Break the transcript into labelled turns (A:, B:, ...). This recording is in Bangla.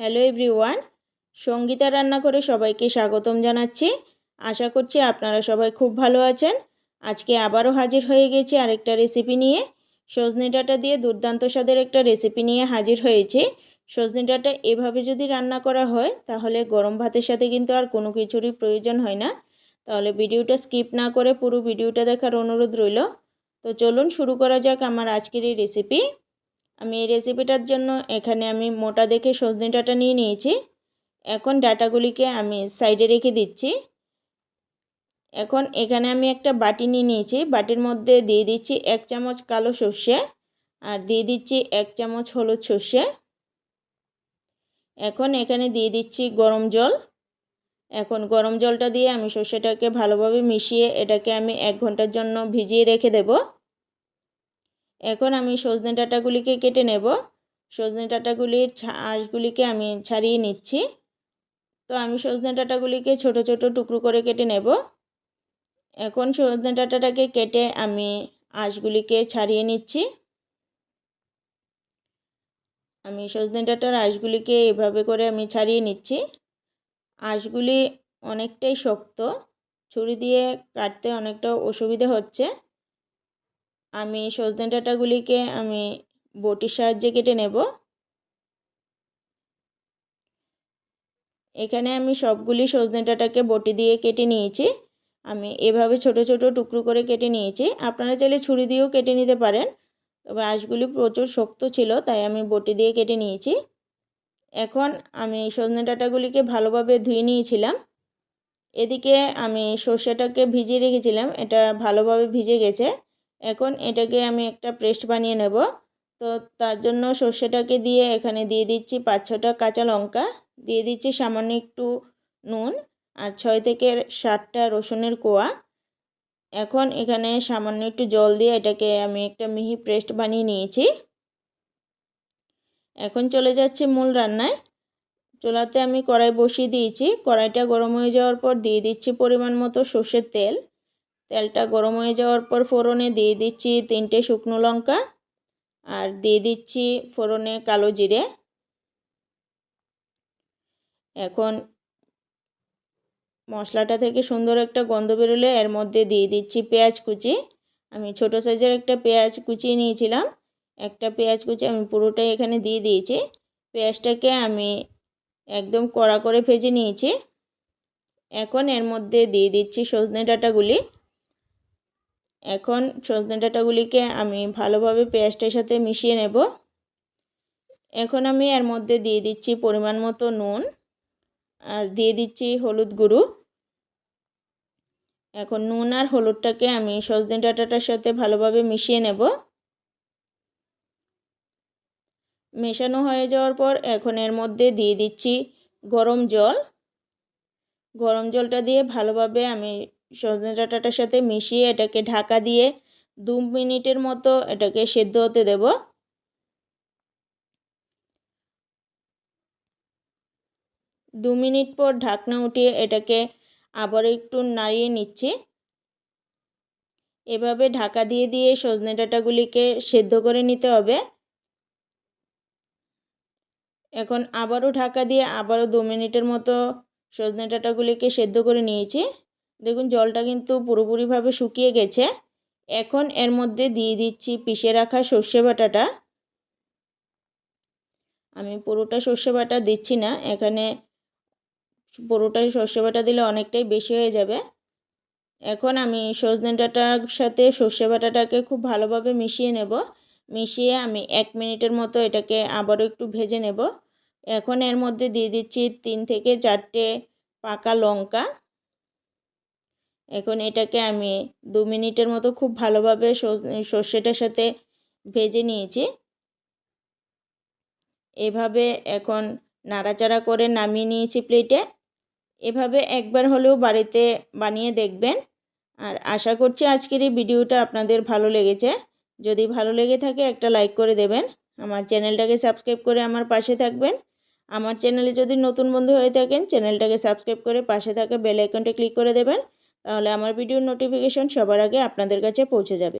A: হ্যালো এভরিওয়ান, সঙ্গীতা রান্না করে সবাইকে স্বাগতম জানাচ্ছি। আশা করছি আপনারা সবাই খুব ভালো আছেন। আজকে আবারও হাজির হয়ে গেছি আরেকটা রেসিপি নিয়ে। সজনে ডাঁটা দিয়ে দুর্দান্ত স্বাদের একটা রেসিপি নিয়ে হাজির হয়েছি। সজনে ডাঁটা এভাবে যদি রান্না করা হয়, তাহলে গরম ভাতের সাথে কিন্তু আর কোনো কিছুরই প্রয়োজন হয় না। তাহলে ভিডিওটা স্কিপ না করে পুরো ভিডিওটা দেখার অনুরোধ রইল। তো চলুন শুরু করা যাক আমার আজকের এই রেসিপি আমি এই রেসিপিটার জন্য এখানে আমি মোটা দেখে সজনে ডাঁটা নিয়ে নিয়েছি। এখন ডাটাগুলিকে আমি সাইডে রেখে দিচ্ছি। এখন এখানে আমি একটা বাটি নিয়ে নিয়েছি। বাটির মধ্যে দিয়ে দিচ্ছি এক চামচ কালো সর্ষে আর দিয়ে দিচ্ছি এক চামচ হলুদ সর্ষে। এখন এখানে দিয়ে দিচ্ছি গরম জল। এখন গরম জলটা দিয়ে আমি সর্ষেটাকে ভালোভাবে মিশিয়ে এটাকে আমি এক ঘণ্টার জন্য ভিজিয়ে রেখে দেবো। এখন আমি সজনে ডাঁটাগুলিকে কেটে নেব। সজনে ডাঁটাগুলির আঁশগুলিকে আমি ছাড়িয়ে নিচ্ছি। তো আমি সজনে ডাঁটাগুলিকে ছোট ছোট টুকরো করে কেটে নেব। এখন সজনে ডাঁটাটাকে কেটে আমি আঁশগুলিকে ছাড়িয়ে নিচ্ছি। আমি সজনে ডাঁটার আঁশগুলিকে এভাবে করে আমি ছাড়িয়ে নিচ্ছি। আঁশগুলি অনেকটাই শক্ত। ছুরি দিয়ে কাটতে অনেকটা অসুবিধা হচ্ছে। আমি সজনে ডাঁটাগুলিকে আমি বটির সাহায্যে কেটে নেব। এখানে আমি সবগুলি সজনে ডাঁটাকে বটি দিয়ে কেটে নিয়েছি। আমি এভাবে ছোট ছোট টুকরো করে কেটে নিয়েছি। আপনারা চাইলে ছুরি দিয়েও কেটে নিতে পারেন। তবে আঁশগুলি প্রচুর শক্ত ছিল, তাই আমি বটি দিয়ে কেটে নিয়েছি। এখন আমি সজনে ডাঁটাগুলিকে ভালোভাবে ধুয়ে নিয়েছিলাম। এদিকে আমি সর্ষেটাকে ভিজিয়ে রেখেছিলাম। এটা ভালোভাবে ভিজে গেছে। এখন এটাকে আমি একটা পেস্ট বানিয়ে নেব। তো তার জন্য সর্ষেটাকে দিয়ে এখানে দিয়ে দিচ্ছি পাঁচ ছটা কাঁচা লঙ্কা। দিয়ে দিচ্ছি সামান্য একটু নুন আর ছয় থেকে সাতটা রসুনের কোয়া। এখন এখানে সামান্য একটু জল দিয়ে এটাকে আমি একটা মিহি পেস্ট বানিয়ে নিয়েছি। এখন চলে যাচ্ছে মূল রান্নায়। চুলাতে আমি কড়াই বসিয়ে দিয়েছি। কড়াইটা গরম হয়ে যাওয়ার পর দিয়ে দিচ্ছি পরিমাণ মতো সর্ষের তেল। তেলটা গরম হয়ে যাওয়ার পর ফোড়নে দিয়ে দিচ্ছি তিনটে শুকনো লঙ্কা আর দিয়ে দিচ্ছি ফোড়নে কালো জিরে। এখন মশলাটা থেকে সুন্দর একটা গন্ধ বেরোলে এর মধ্যে দিয়ে দিচ্ছি পেঁয়াজ কুচি। আমি ছোট সাইজের একটা পেঁয়াজ কুচিয়ে নিয়েছিলাম। একটা পেঁয়াজ কুচি আমি পুরোটাই এখানে দিয়ে দিয়েছি। পেঁয়াজটাকে আমি একদম কড়া করে ভেজে নিয়েছি। এখন এর মধ্যে দিয়ে দিচ্ছি সজনে ডাঁটাগুলি। এখন সজনে ডাঁটাগুলিকে আমি ভালোভাবে পেঁয়াজটার সাথে মিশিয়ে নেব। এখন আমি এর মধ্যে দিয়ে দিচ্ছি পরিমাণ মতো নুন আর দিয়ে দিচ্ছি হলুদ গুঁড়ো। এখন নুন আর হলুদটাকে আমি সজনে ডাঁটাটার সাথে ভালোভাবে মিশিয়ে নেব। মেশানো হয়ে যাওয়ার পর এখন এর মধ্যে দিয়ে দিচ্ছি গরম জল। গরম জলটা দিয়ে ভালোভাবে আমি সজনে ডাঁটাটার সাথে মিশিয়ে এটাকে ঢাকা দিয়ে দু মিনিটের মতো এটাকে সেদ্ধ হতে দেব। দু মিনিট পর ঢাকনা উঠিয়ে এটাকে আবার একটু নাড়িয়ে নিচ্ছি। এভাবে ঢাকা দিয়ে দিয়ে সজনে ডাঁটাগুলিকে সেদ্ধ করে নিতে হবে। এখন আবারও ঢাকা দিয়ে আবারও দু মিনিটের মতো সজনে ডাঁটাগুলিকে সেদ্ধ করে নিয়েছি। দেখুন, জলটা কিন্তু পুরোপুরিভাবে শুকিয়ে গেছে। এখন এর মধ্যে দিয়ে দিচ্ছি পিষে রাখা সর্ষে বাটাটা। আমি পুরোটা সর্ষে বাটা দিচ্ছি না, এখানে পুরোটাই সর্ষে বাটা দিলে অনেকটাই বেশি হয়ে যাবে। এখন আমি সজনে ডাঁটার সাথে সর্ষে বাটাটাকে খুব ভালোভাবে মিশিয়ে নেব। মিশিয়ে আমি এক মিনিটের মতো এটাকে আবারও একটু ভেজে নেব। এখন এর মধ্যে দিয়ে দিচ্ছি তিন থেকে চারটে পাকা লঙ্কা। এখন এটাকে আমি দু মিনিটের মতো খুব ভালোভাবে সর্ষেটার সাথে ভেজে নিয়েছি। এভাবে এখন নাড়াচাড়া করে নামিয়ে নিয়েছি প্লেটে এভাবে একবার হলেও বাড়িতে বানিয়ে দেখবেন। আর আশা করছি আজকের এই ভিডিওটা আপনাদের ভালো লেগেছে। যদি ভালো লেগে থাকে একটা লাইক করে দেবেন। আমার চ্যানেলটাকে সাবস্ক্রাইব করে আমার পাশে থাকবেন। আমার চ্যানেলে যদি নতুন বন্ধু হয়ে থাকেন, চ্যানেলটাকে সাবস্ক্রাইব করে পাশে থাকা বেল আইকনটা ক্লিক করে দেবেন। তাহলে আমার ভিডিও নোটিফিকেশন সবার আগে আপনাদের কাছে পৌঁছে যাবে।